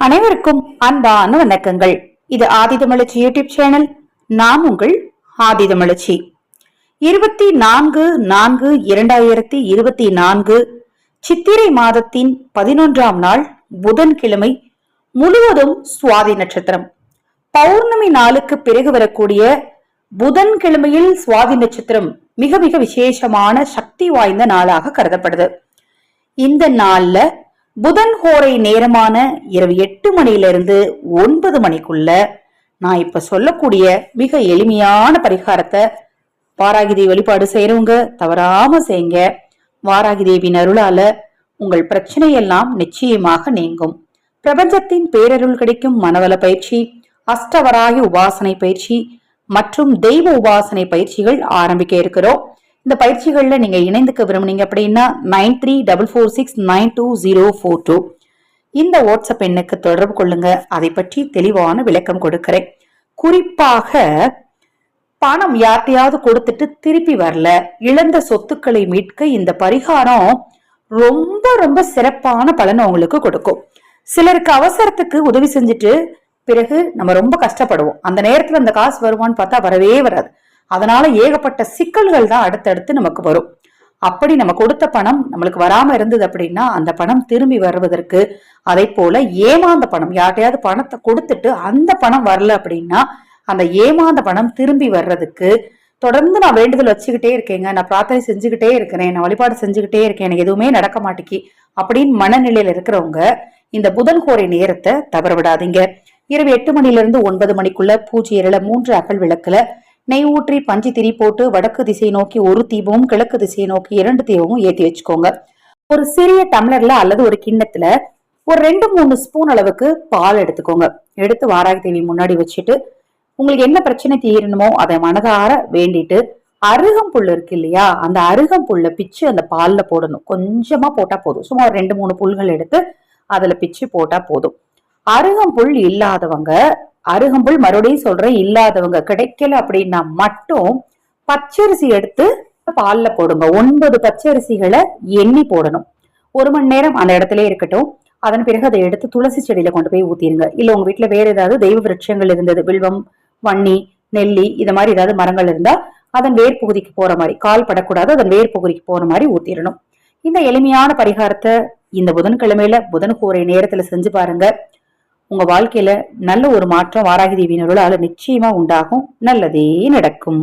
அனைவருக்கும் அன்பான வணக்கங்கள். இது ஆதிதமிழச்சி யூடியூப் சேனல். நாம் உங்கள் ஆதிதமிழச்சி. இருபத்தி நான்கு நான்கு இரண்டாயிரத்தி இருபத்தி நான்கு சித்திரை மாதத்தின் பதினொன்றாம் நாள் புதன்கிழமை முழுவதும் சுவாதி நட்சத்திரம். பௌர்ணமி நாளுக்கு பிறகு வரக்கூடிய புதன்கிழமையில் சுவாதி நட்சத்திரம் மிக மிக விசேஷமான சக்தி வாய்ந்த நாளாக கருதப்படுது. இந்த நாள்ல புதன் ஹோரை நேரமான இரவு எட்டு மணியிலிருந்து ஒன்பது மணிக்குள்ள நான் இப்ப சொல்லக்கூடிய மிக எளிமையான பரிகாரத்தை வாராகி தேவி வழிபாடு செய்யறவங்க தவறாம செய்யுங்க. வாராகி தேவியின் அருளால உங்கள் பிரச்சனை எல்லாம் நிச்சயமாக நீங்கும். பிரபஞ்சத்தின் பேரருள் கிடைக்கும் மனவள பயிற்சி அஷ்டவராகி உபாசனை பயிற்சி மற்றும் தெய்வ உபாசனை பயிற்சிகள் ஆரம்பிக்க இருக்கிறோம். இந்த பயிற்சிகளில் நீங்கள் இணைந்துக்க விரும்புனீங்க அப்படின்னா nine three double four six nine two zero four two இந்த வாட்ஸ்அப் எண்ணுக்கு தொடர்பு கொள்ளுங்க. அதை பற்றி தெளிவான விளக்கம் கொடுக்கிறேன். குறிப்பாக பணம் யார்ட்டையாவது கொடுத்துட்டு திருப்பி வரல. இழந்த சொத்துக்களை மீட்க இந்த பரிகாரம் ரொம்ப ரொம்ப சிறப்பான பலனை உங்களுக்கு கொடுக்கும். சிலருக்கு அவசரத்துக்கு உதவி செஞ்சுட்டு பிறகு நம்ம ரொம்ப கஷ்டப்படுவோம். அந்த நேரத்துல அந்த காசு வருவான்னு பார்த்தா வரவே வராது. அதனால ஏகப்பட்ட சிக்கல்கள் தான் அடுத்தடுத்து நமக்கு வரும். அப்படி நம்ம கொடுத்த பணம் நம்மளுக்கு வராம இருந்தது அப்படின்னா அந்த பணம் திரும்பி வருவதற்கு அதை போல ஏமாந்த பணம் யார்ட்டையாவது பணத்தை கொடுத்துட்டு அந்த பணம் வரல அப்படின்னா அந்த ஏமாந்த பணம் திரும்பி வர்றதுக்கு தொடர்ந்து நான் வேண்டுதல் வச்சுக்கிட்டே இருக்கேங்க. நான் பிரார்த்தனை செஞ்சுக்கிட்டே இருக்கிறேன். நான் வழிபாடு செஞ்சுக்கிட்டே இருக்கேன். எனக்கு எதுவுமே நடக்க மாட்டேக்கி அப்படின்னு மனநிலையில இருக்கிறவங்க இந்த புதன் கோரை நேரத்தை தவற விடாதீங்க. இரவு எட்டு மணிலிருந்து ஒன்பது மணிக்குள்ள பூஜ்ஜியரில் மூன்று அகல் விளக்குல நெய் ஊற்றி பஞ்சு திரி போட்டு வடக்கு திசை நோக்கி ஒரு தீபமும் கிழக்கு திசையை நோக்கி இரண்டு தீபமும் ஏத்தி வச்சுக்கோங்க. ஒரு சிறிய டம்ளர்ல அல்லது ஒரு கிண்ணத்துல ஒரு ரெண்டு மூணு ஸ்பூன் அளவுக்கு பால் எடுத்துக்கோங்க. எடுத்து வாராகி தேவி முன்னாடி வச்சுட்டு உங்களுக்கு என்ன பிரச்சனை தீரணுமோ அதை மனதார வேண்டிட்டு அருகம் புல் இருக்கு இல்லையா அந்த அருகம் புல்ல பிச்சு அந்த பால்ல போடணும். கொஞ்சமா போட்டா போதும். சும்மா ரெண்டு மூணு புல்கள் எடுத்து அதுல பிச்சு போட்டா போதும். அருகம்புல் இல்லாதவங்க அருகம்புல் மறுபடியும் சொல்றேன் இல்லாதவங்க கிடைக்கல அப்படின்னா மட்டும் பச்சரிசி எடுத்து பால்ல போடுங்க. ஒன்பது பச்சரிசிகளை எண்ணி போடணும். ஒரு மணி நேரம் அந்த இடத்துல இருக்கட்டும். அதன் பிறகு அதை எடுத்து துளசி செடியில கொண்டு போய் ஊத்திருங்க. இல்ல உங்க வீட்டுல வேற ஏதாவது தெய்வ விருட்சங்கள் இருந்தது வில்வம் வன்னி நெல்லி இந்த மாதிரி ஏதாவது மரங்கள் இருந்தா அதன் வேர் பகுதிக்கு போற மாதிரி கால் படக்கூடாது அதன் வேர் பகுதிக்கு போற மாதிரி ஊத்திடணும் இந்த எளிமையான பரிகாரத்தை இந்த புதன்கிழமையில புதன் கூரை நேரத்துல செஞ்சு பாருங்க. உங்க வாழ்க்கையில நல்ல ஒரு மாற்றம் வாராகி தேவியினரோட நிச்சயமா உண்டாகும். நல்லதே நடக்கும்.